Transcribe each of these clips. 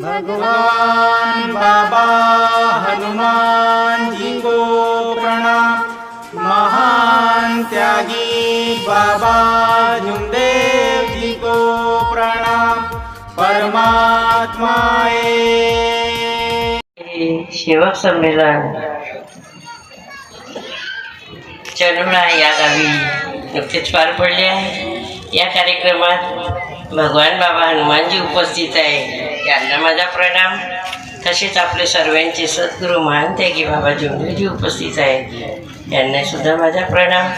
भगवान बाबा हनुमान जी को प्रणाम। महान त्यागी बाबा झुमदेव जी को प्रणाम। परमात्माए हे संमेलन। चरुणा या गावी नुकतेच पार पडले आहे. या कार्यक्रमात भगवान बाबा हनुमानजी उपस्थित आहे. यांना माझा प्रणाम. तसेच आपले सर्वांचे सद्गुरू महान त्यागी बाबा जोंडेजी उपस्थित आहेत. यांना सुद्धा माझा प्रणाम.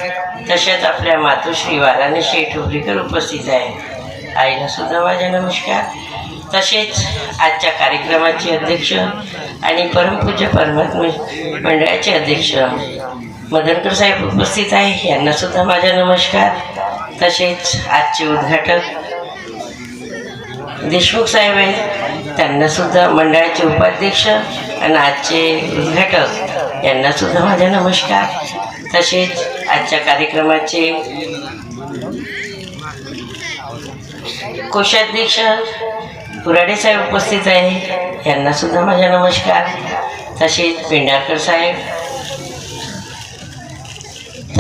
तसेच आपल्या मातोश्री वाराणसी ठोबरीकर उपस्थित आहे आईला सुद्धा माझा नमस्कार. तसेच आजच्या कार्यक्रमाचे अध्यक्ष आणि परमपूज्य परमात्मा मंडळाचे अध्यक्ष मदनकर साहेब उपस्थित आहे यांना सुद्धा माझा नमस्कार. तसेच आजचे उद्घाटक देशमुख साहेब आहे. त्यांना सुद्धा मंडळाचे उपाध्यक्ष आणि आजचे उद्घाटक. यांना सुद्धा माझा नमस्कार. तसेच आजच्या कार्यक्रमाचे कोषाध्यक्ष पुराडे साहेब उपस्थित आहे. यांना सुद्धा माझा नमस्कार. तसेच पेंढारकर साहेब.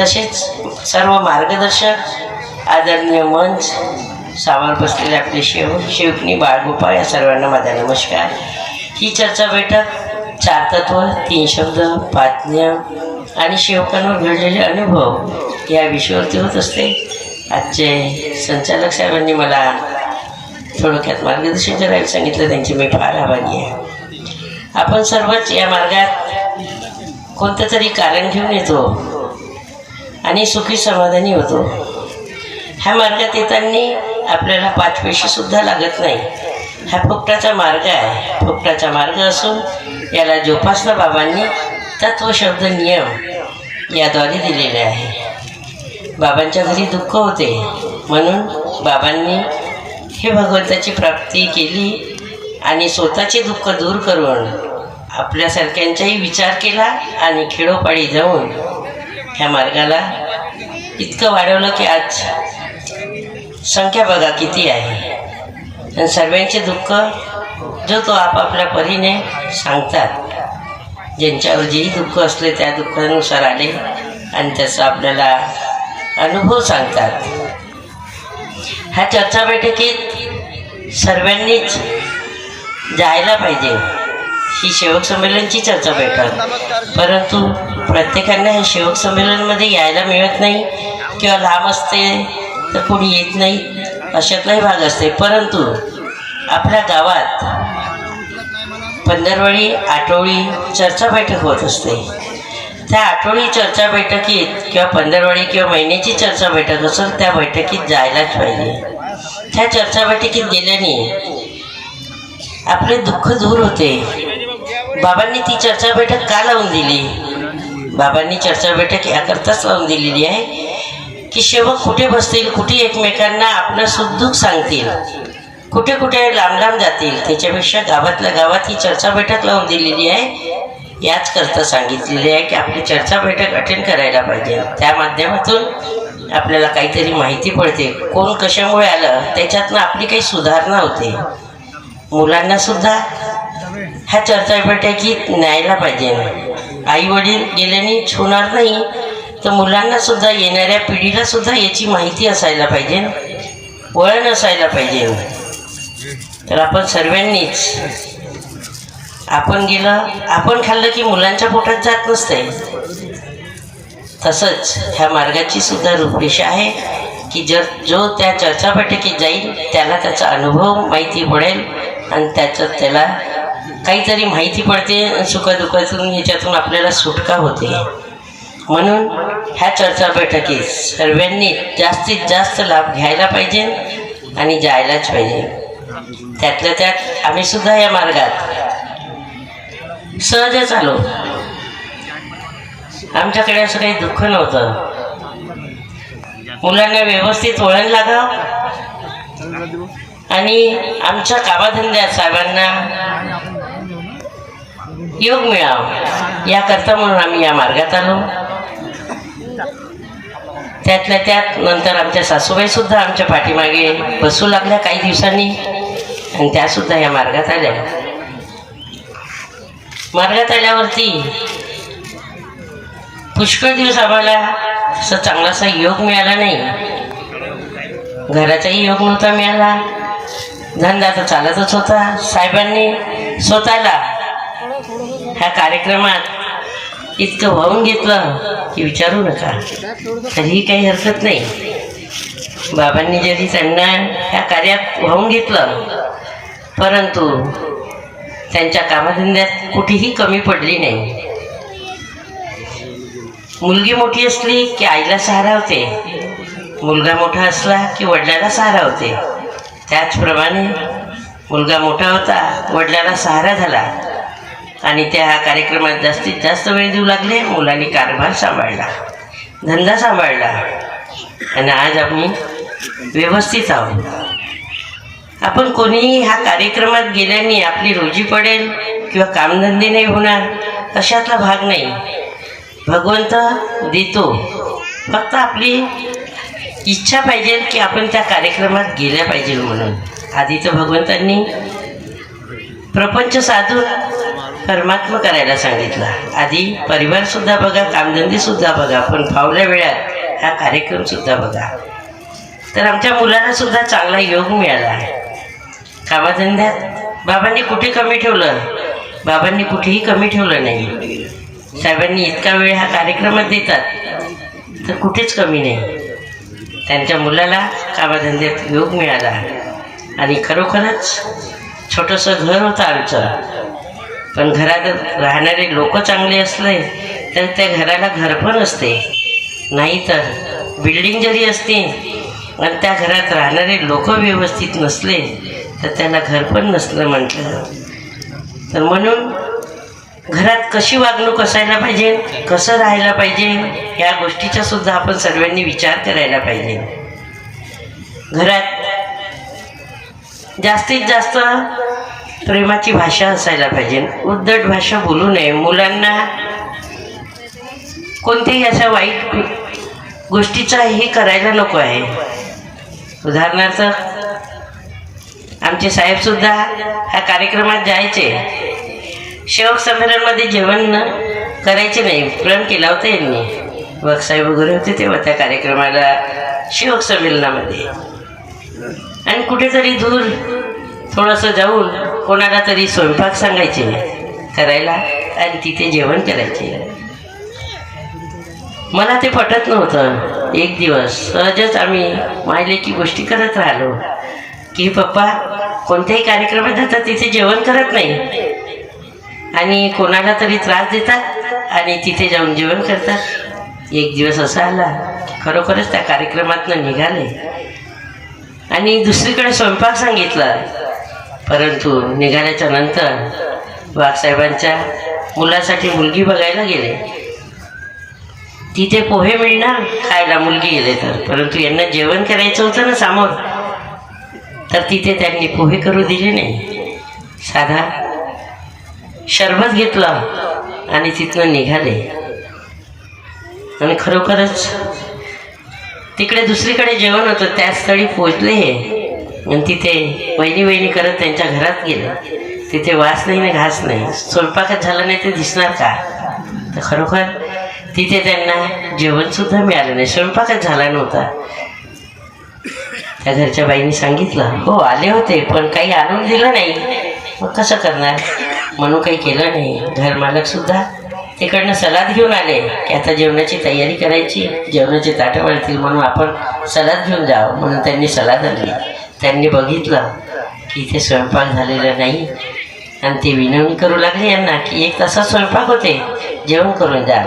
तसेच सर्व मार्गदर्शक आदरणीय मंच सावर बसलेले आपले शेव शेवकणी बाळगोपाळ या सर्वांना माझा नमस्कार. ही चर्चा बैठक चार तत्व तीन शब्द पाच आणि शेवकांवर घडलेले अनुभव या विषयावरती होत असते. आजचे संचालक साहेबांनी मला थोडक्यात मार्गदर्शन करायला सांगितलं त्यांचे मी फार आभारी आहे. आपण सर्वच या मार्गात कोणतं तरी कारण घेऊन येतो आणि सुखी समाधानी होतो. ह्या मार्गात येताना आपल्याला पाच पैसे सुद्धा लागत नाही. हा फुकटाचा मार्ग आहे. फुकटाचा मार्ग असून याला जोपासना बाबांनी तत्व शब्द नियम याद्वारे दिलेले आहे. बाबांच्या घरी दुःख होते. म्हणून बाबांनी हे भगवंताची प्राप्ती केली आणि स्वतःचे दुःख दूर करून आपल्यासारख्यांचाही विचार केला आणि खेडोपाडी जाऊन ह्या मार्गाला इतकं वाढवलं की आज संख्या बघा किती आहे. आणि सर्वांचे दुःख जो तो आपापल्या परीने सांगतात. ज्यांच्यावर जेही दुःख असले त्या दुःखानुसार आले आणि त्याचा आपल्याला अनुभव सांगतात. ह्या चर्चा बैठकीत सर्वांनीच जायला पाहिजे. ही सेवक संमेलनची चर्चा बैठक. परंतु प्रत्येकांना हे सेवक संमेलनमध्ये यायला मिळत नाही किंवा लांब असते तर कोणी येत नाही अशातलाही भाग असते. परंतु आपल्या गावात पंधरवडी आठवडी चर्चा बैठक होत असते. त्या आठवडी चर्चा बैठकीत किंवा पंधरवडी किंवा महिन्याची चर्चा बैठक असेल त्या बैठकीत जायलाच पाहिजे. त्या चर्चा बैठकीत गेल्याने आपले दुःख दूर होते. बाबांनी ती चर्चा बैठक का लावून दिली? बाबांनी चर्चा बैठक याकरताच लावून दिलेली आहे. की सेवक कुठे बसतील कुठे एकमेकांना आपलं सुखदुःख सांगतील? कुठे कुठे लांब लांब जातील? त्याच्यापेक्षा गावातल्या गावात ही चर्चा बैठक लावून दिलेली आहे. याच करता सांगितलेली आहे की आपली चर्चा बैठक अटेंड करायला पाहिजे. त्या माध्यमातून आपल्याला काहीतरी माहिती पडते. कोण कशामुळे आलं त्याच्यातनं आपली काही सुधारणा होते. मुलांना सुद्धा ह्या चर्चा बैठकीत न्यायला पाहिजे. आई वडील गेल्याने होणार नाही. तर मुलांना सुद्धा येणाऱ्या पिढीला सुद्धा याची माहिती असायला पाहिजे वळण असायला पाहिजे. तर आपण सर्वांनीच आपण गेलं आपण खाल्लं की मुलांच्या पोटात जात नसते तसंच ह्या मार्गाची सुद्धा रूपरेषा आहे की जर जो त्या चर्चा बैठकीत जाईल त्याला त्याचा अनुभव माहिती पडेल आणि त्याचं त्याला काहीतरी माहिती पडते सुखदुःखातून ह्याच्यातून आपल्याला सुटका होते. म्हणून ह्या चर्चा बैठकीत सर्वांनी जास्तीत जास्त लाभ घ्यायला पाहिजे आणि जायलाच पाहिजे. त्यातल्या त्यात आम्ही सुद्धा या मार्गात सहजच आलो. आमच्याकडे असं काही दुःख नव्हतं. मुलांना व्यवस्थित वळण लागाव. आणि आमच्या कामाधंद्यात साहेबांना योग मिळावा. याकरता म्हणून आम्ही या मार्गात आलो. त्यातल्या त्यात नंतर आमच्या सासूबाई सुद्धा आमच्या पाठीमागे बसू लागल्या काही दिवसांनी. आणि त्यासुद्धा या मार्गात आल्या. मार्गात आल्यावरती पुष्कळ दिवस आम्हाला असा चांगलासा योग मिळाला नाही. घराचाही योग नव्हता मिळाला. धंदा तर चालतच होता. साहेबांनी स्वतःला ह्या कार्यक्रमात इतकं वाहून घेतलं की विचारू नका. तरीही काही हरकत नाही. बाबांनी जरी त्यांना ह्या कार्यात वाहून घेतलं परंतु त्यांच्या कामधंद्यात कुठेही कमी पडली नाही. मुलगी मोठी असली की आईला सहारा होते मुलगा मोठा असला की वडिलाला सहारा होते. त्याचप्रमाणे मुलगा मोठा होता वडिलाला सहारा झाला. आणि त्या कार्यक्रमात जास्तीत जास्त वेळ देऊ लागले मुलांनी कारभार सांभाळला धंदा सांभाळला. आणि आज आम्ही व्यवस्थित आहोत. आपण कोणीही ह्या कार्यक्रमात गेल्याने आपली रोजी पडेल किंवा कामधंदे नाही होणार अशातला भाग नाही. भगवंत देतो. फक्त आपली इच्छा पाहिजे की आपण त्या कार्यक्रमात गेल्या पाहिजे म्हणून. आधी तर भगवंतांनी प्रपंच साधून कर्मात्म करायला सांगितला. आधी परिवारसुद्धा बघा कामधंदीसुद्धा बघा पण फावल्या वेळात हा कार्यक्रमसुद्धा बघा. तर आमच्या मुलाला सुद्धा चांगला योग मिळाला. कामधंद्यात बाबांनी कुठे कमी ठेवलं? बाबांनी कुठेही कमी ठेवलं नाही. साहेबांनी इतका वेळ हा कार्यक्रमात देतात तर कुठेच कमी नाही. त्यांच्या मुलाला कामधंद्यात योग मिळाला. आणि खरोखरच छोटंसं घर होतं आमचं. पण घरात राहणारे लोक चांगले असले तर त्या घराला घर पण असते. नाहीतर बिल्डिंग जरी असते आणि त्या घरात राहणारे लोक व्यवस्थित नसले तर त्याला घर पण नसलं म्हटलं. तर म्हणून घरात कशी वागणूक असायला पाहिजे कसं राहायला पाहिजे या गोष्टीचा सुद्धा आपण सर्वांनी विचार करायला पाहिजे. घरात जास्तीत जास्त प्रेमाची भाषा असायला पाहिजे. उद्धट भाषा बोलू नये. मुलांना कोणत्याही अशा वाईट गोष्टीचा हे करायला नको आहे. उदाहरणार्थ आमचे साहेबसुद्धा ह्या कार्यक्रमात जायचे. शेवक संमेलनमध्ये जेवण न करायचे नाही. प्रण केला होता यांनी. बघसाहेब वगैरे होते तेव्हा त्या कार्यक्रमाला शेवक संमेलनामध्ये. आणि कुठेतरी दूर थोडंसं जाऊन कोणाला तरी स्वयंपाक सांगायचे करायला आणि तिथे जेवण करायचे. मला ते पटत नव्हतं. एक दिवस सहजच आम्ही मायलेची गोष्टी करत राहिलो की पप्पा कोणत्याही कार्यक्रमात जातात तिथे जेवण करत नाही. आणि कोणाला तरी त्रास देतात आणि तिथे जाऊन जेवण करतात. एक दिवस असा आला खरोखरच त्या कार्यक्रमातनं निघाले. आणि दुसरीकडे स्वयंपाक सांगितला परंतु निघाल्याच्या नंतर बाबासाहेबांच्या मुलासाठी मुलगी बघायला गेले. तिथे पोहे मिळणार खायला मुलगी गेले तर. परंतु यांना जेवण करायचं होतं ना समोर तर तिथे त्यांनी पोहे करू दिले नाही. साधा शरबत घेतलं आणि तिथनं निघाले. आणि खरोखरच तिकडे दुसरीकडे जेवण होतं त्या स्थळी पोचले आणि तिथे वहिनी वहिनी करत त्यांच्या घरात गेलं. तिथे वास नाही ना घास नाही. स्वयंपाकच झालं नाही ते दिसणार का? तर खरोखर तिथे त्यांना जेवणसुद्धा मिळालं नाही. स्वयंपाकच झाला नव्हता. त्या घरच्या बाईने सांगितलं हो आले होते पण काही आणून दिलं नाही. मग कसं करणार? म्हणून काही केलं नाही. घरमालकसुद्धा तिकडनं सलाद घेऊन आले की आता जेवणाची तयारी करायची जेवणाचे ताटं वाढतील म्हणून आपण सलाद घेऊन जावं. म्हणून त्यांनी सलाद आणली. त्यांनी बघितलं की इथे स्वयंपाक झालेला नाही. आणि ते विनवणी करू लागले यांना की एक तासात स्वयंपाक होते जेवण करून द्या.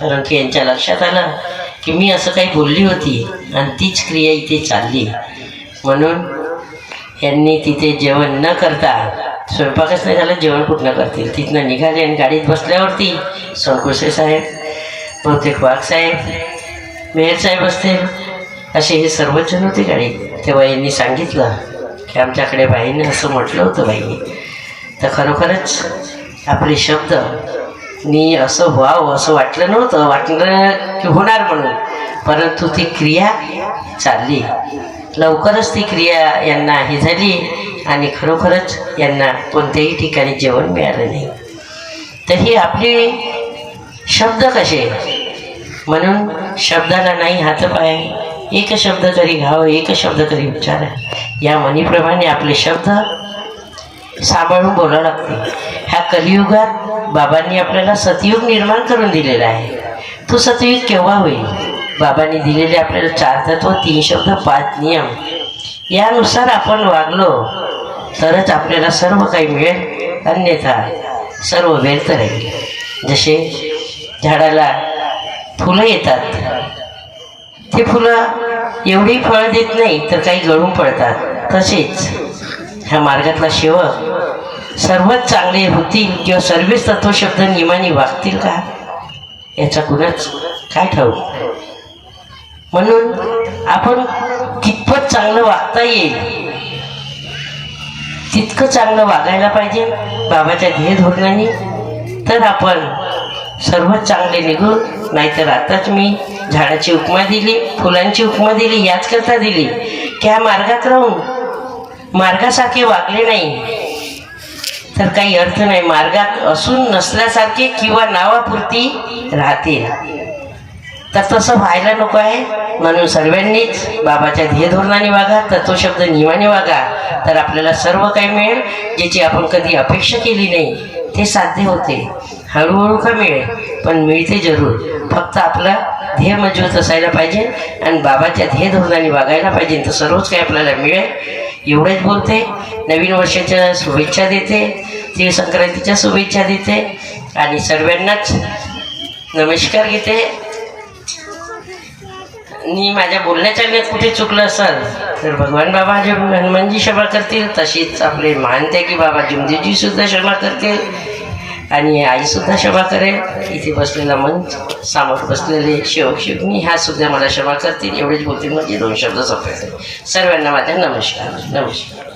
परंतु यांच्या लक्षात आलं की मी असं काही बोलली होती आणि तीच क्रिया इथे चालली. म्हणून यांनी तिथे जेवण न करता स्वयंपाकच नाही झालं जेवण कुठनं करतील. तिथनं निघाले आणि गाडीत बसल्यावरती सोनकुसे साहेब बहुतेक वाघ साहेब मेहर साहेब असतील असे हे सर्वजण होते गाडीत. तेव्हा यांनी सांगितलं की आमच्याकडे बाईने असं म्हटलं होतं बाई. तर खरोखरच आपले शब्द नी असं व्हावं असं वाटलं नव्हतं वाटलं की होणार म्हणून. परंतु ती क्रिया चालली. लवकरच ती क्रिया यांना हे झाली आणि खरोखरच यांना कोणत्याही ठिकाणी जेवण मिळालं नाही. तर ही आपली शब्द कसे? म्हणून शब्दाला नाही हातपाय एक शब्द तरी घाव एक शब्द तरी उच्चार. या म्हणीप्रमाणे आपले शब्द सांभाळून बोलावं लागते. ह्या कलियुगात बाबांनी आपल्याला सतयुग निर्माण करून दिलेला आहे. तो सतयुग केव्हा होईल? बाबांनी दिलेले आपल्याला चार तत्व तीन शब्द पाच नियम यानुसार आपण वागलो तरच आपल्याला सर्व काही मिळेल. अन्यथा सर्व व्यर्थ राहील. जसे झाडाला फुलं येतात ते फुलं एवढी फळं देत नाही तर काही गळून पडतात. तसेच ह्या मार्गातला शेवक सर्वच चांगले होतील किंवा सर्वच तत्वशब्द नियमाने वागतील का? याचा कुणाच काय ठाऊक? म्हणून आपण कितपत चांगलं वागता येईल तितकं चांगलं वागायला पाहिजे. बाबाच्या ध्येय धोरणाने तर आपण सर्वच चांगले निघू नाहीतर आताच मी झाडाची उपमा दिली फुलांची उपमा दिली याच करता दिली. की ह्या मार्गात राहून मार्गासारखे वागले नाही. तर काही अर्थ नाही. मार्गात असून नसल्यासारखे किंवा नावापुरती राहतील. तर तसं व्हायला नको आहे. म्हणून सर्वांनीच बाबाच्या ध्येयधोरणाने वागा तर वागा तत्वशब्द नियमाने वागा. तर आपल्याला सर्व काही मिळेल ज्याची आपण कधी अपेक्षा केली नाही. ते साध्य होते. हळूहळू का मिळेल? पण मिळते जरूर. फक्त आपलं ध्येय मजबूत असायला पाहिजे आणि बाबाच्या ध्येय धोरणाने वागायला पाहिजे. तर सर्वच काही आपल्याला मिळेल. एवढेच बोलते. नवीन वर्षाच्या शुभेच्छा देते. तीळ संक्रांतीच्या शुभेच्छा देते. आणि सर्वांनाच नमस्कार घेते. मी माझ्या बोलण्याच्या वेळेत कुठे चुकलं असाल? तर भगवान बाबा जे हनुमानजी क्षमा करतील तशीच आपले महानत्यागी बाबा जिमदेवजी सुद्धा क्षमा करतील. आणि आई सुद्धा क्षमा करेल. इथे बसलेला मन सामोर बसलेले शिवक शिवनी ह्या सुद्धा मला क्षमा करतील. एवढेच बोलतील म्हणजे दोन शब्द संपले. सर्वांना माझ्या नमस्कार नमस्कार.